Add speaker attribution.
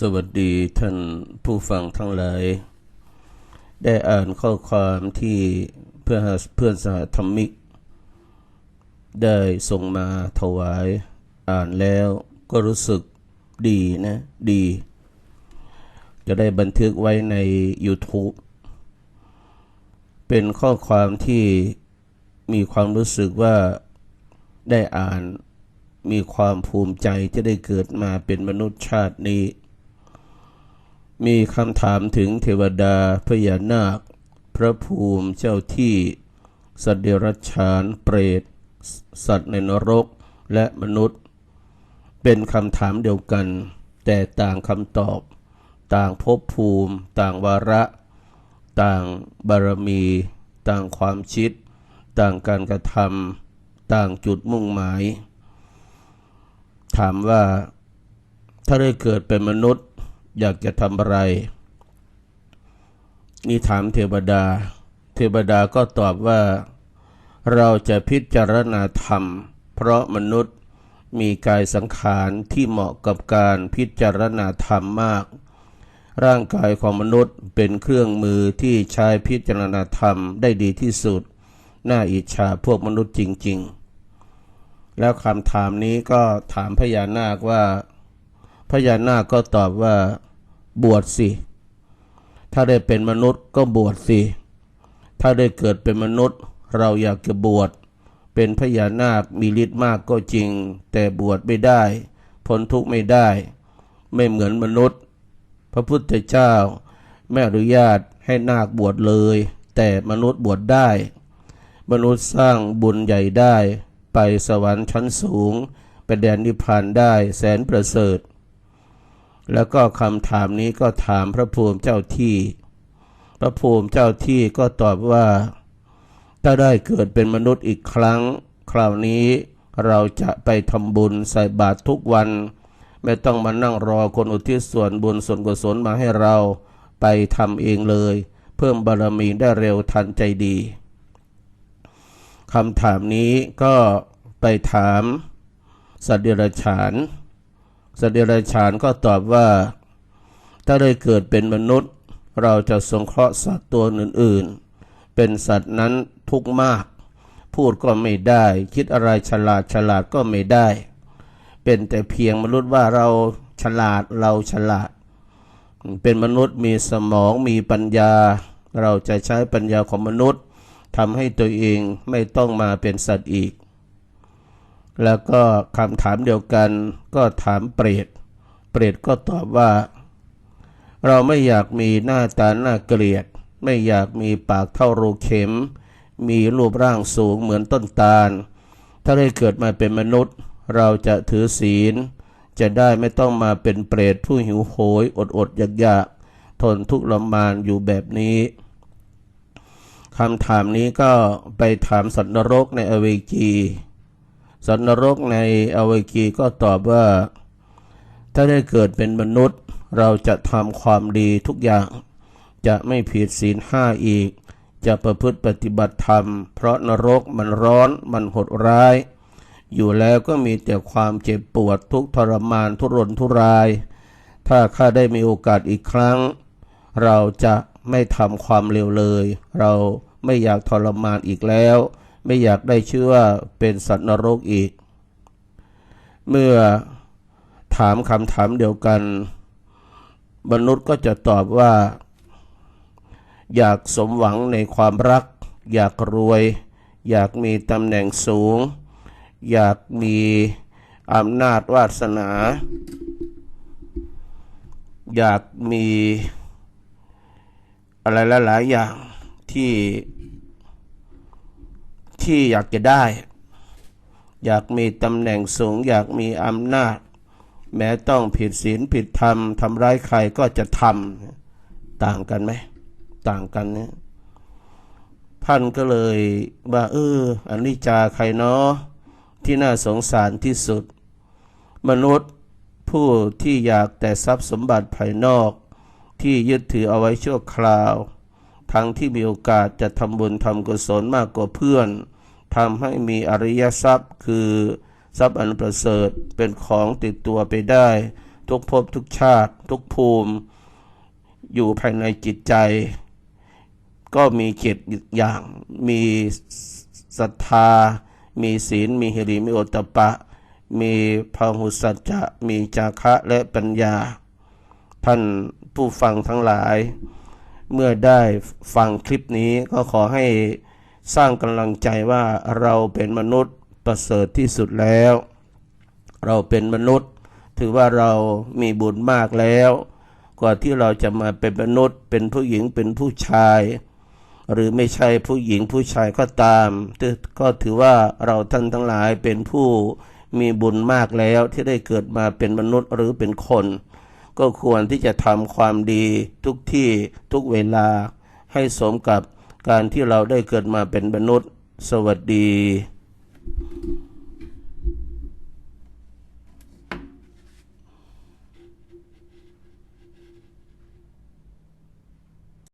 Speaker 1: สวัสดีท่านผู้ฟังทั้งหลาย ได้อ่านข้อความที่เพื่อนเพื่อนสหธรรมิก ได้ส่งมาถวายอ่านแล้วก็รู้สึกดีนะดี จะได้บันทึกไว้ใน YouTube เป็นข้อความที่มีความรู้สึกว่าได้อ่านมีความภูมิใจจะได้เกิดมาเป็นมนุษย์ชาตินี้ มีคำถามถึงเทวดาพญานาค พระภูมิเจ้าที่สัตว์เดรัจฉานเปรต สัตว์ในนรกและมนุษย์ เป็นคำถามเดียวกัน แต่ต่างคำตอบ ต่างภพภูมิ ต่างวาระ ต่างบารมี ต่างความคิด ต่างการกระทำต่างจุดมุ่งหมาย ถามว่าถ้าได้เกิดเป็นมนุษย์ อยากจะทำอะไร นี่ถามเทวดา เทวดาก็ตอบว่า เราจะพิจารณาธรรม เพราะมนุษย์มีกายสังขารที่เหมาะกับการพิจารณาธรรมมาก ร่างกายของมนุษย์เป็นเครื่องมือที่ใช้พิจารณาธรรมได้ดีที่สุด น่าอิจฉาพวกมนุษย์จริง ๆ แล้วคำถามนี้ก็ถามพญานาคว่า พญานาคก็ตอบว่าบวชสิ ถ้าได้เป็นมนุษย์ก็บวชสิ ถ้าได้เกิดเป็นมนุษย์ เราอยากจะบวช เป็นพญานาคมีฤทธิ์มากก็จริง แต่บวชไม่ได้ พ้นทุกข์ไม่ได้ ไม่เหมือนมนุษย์ พระพุทธเจ้าไม่อนุญาตให้นาคบวชเลย แต่มนุษย์บวชได้ มนุษย์สร้างบุญใหญ่ได้ ไปสวรรค์ชั้นสูง ไปแดนนิพพานได้แสนประเสริฐ แล้วก็คำถามนี้ก็ถามพระภูมิเจ้าที่ พระภูมิเจ้าที่ก็ตอบว่า ถ้าได้เกิดเป็นมนุษย์อีกครั้ง คราวนี้เราจะไปทำบุญใส่บาตรทุกวัน ไม่ต้องมานั่งรอคนอุทิศส่วนบุญส่วนกุศลมาให้เราไปทำเองเลย เพิ่มบารมีได้เร็วทันใจดีคำถามนี้ก็ไปถามสัตว์เดรัจฉาน สัตว์เดรัจฉานก็ตอบว่า ถ้าได้เกิดเป็นมนุษย์ เราจะสงเคราะห์สัตว์ตัวอื่นๆ เป็นสัตว์นั้นทุกข์มาก พูดก็ไม่ได้ คิดอะไรฉลาดฉลาดก็ไม่ได้ เป็นแต่เพียงมนุษย์ว่าเราฉลาดเราฉลาด เป็นมนุษย์มีสมองมีปัญญา เราจะใช้ปัญญาของมนุษย์ทำให้ตัวเองไม่ต้องมาเป็นสัตว์อีก แล้วก็คำถามเดียวกันก็ถามเปรต เปรตก็ตอบว่า เราไม่อยากมีหน้าตาหน้าเกลียด ไม่อยากมีปากเท่ารูเข็ม มีรูปร่างสูงเหมือนต้นตาล ถ้าได้เกิดมาเป็นมนุษย์ เราจะถือศีล จะได้ไม่ต้องมาเป็นเปรตผู้หิวโหยอดอดอยากอยากทนทุกข์ลำมานอยู่แบบนี้คำถามนี้ก็ไปถามสัตว์นรกในอเวจี สัตว์นรกในอเวจีก็ตอบว่า ถ้าได้เกิดเป็นมนุษย์ เราจะทำความดีทุกอย่าง จะไม่ผิดศีลห้าอีก จะประพฤติปฏิบัติธรรม เพราะนรกมันร้อนมันโหดร้าย อยู่แล้วก็มีแต่ความเจ็บปวดทุกทรมานทุรนทุราย ถ้าข้าได้มีโอกาสอีกครั้ง เราจะไม่ทำความเลวเลย เราไม่อยากทรมานอีกแล้ว ไม่อยากได้ชื่อว่าเป็นสัตว์นรกอีก เมื่อถามคำถามเดียวกัน มนุษย์ก็จะตอบว่า อยากสมหวังในความรัก อยากรวย อยากมีตำแหน่งสูง อยากมีอำนาจวาสนา อยากมีอะไรหลายๆอย่างที่ ที่อยากจะได้ อยากมีตำแหน่งสูง อยากมีอำนาจ แม้ต้องผิดศีลผิดธรรมทำร้ายใครก็จะทำต่างกันไหม ต่างกันเนี่ยท่านก็เลยว่าเอออันนี้จาใครเนาะที่น่าสงสารที่สุด มนุษย์ผู้ที่อยากแต่ทรัพย์สมบัติภายนอก ที่ยึดถือเอาไว้ชั่วคราว ทั้งที่มีโอกาสจะทำบุญทำกุศลมากกว่าเพื่อน ทำให้มีอริยทรัพย์ คือทรัพย์อันประเสริฐเป็นของติดตัวไปได้ ทุกภพทุกชาติ ทุกภูมิ อยู่ภายในจิตใจ ก็มีเจตอย่างมีศรัทธา มีศีล มีหิริมีโอตตปปะ มีพหุสัจจะมีจาคะและปัญญา ท่านผู้ฟังทั้งหลาย เมื่อได้ฟังคลิปนี้ก็ขอให้ สร้างกำลังใจว่าเราเป็นมนุษย์ประเสริฐที่สุดแล้ว เราเป็นมนุษย์ ถือว่าเรามีบุญมากแล้ว กว่าที่เราจะมาเป็นมนุษย์ เป็นผู้หญิงเป็นผู้ชาย หรือไม่ใช่ผู้หญิงผู้ชายก็ตาม ก็ถือว่าเราท่านทั้งหลายเป็นผู้มีบุญมากแล้วที่ได้เกิดมาเป็นมนุษย์หรือเป็นคน ก็ควรที่จะทำความดีทุกที่ทุกเวลาให้สมกับ การที่เราได้เกิดมาเป็นมนุษย์ สวัสดี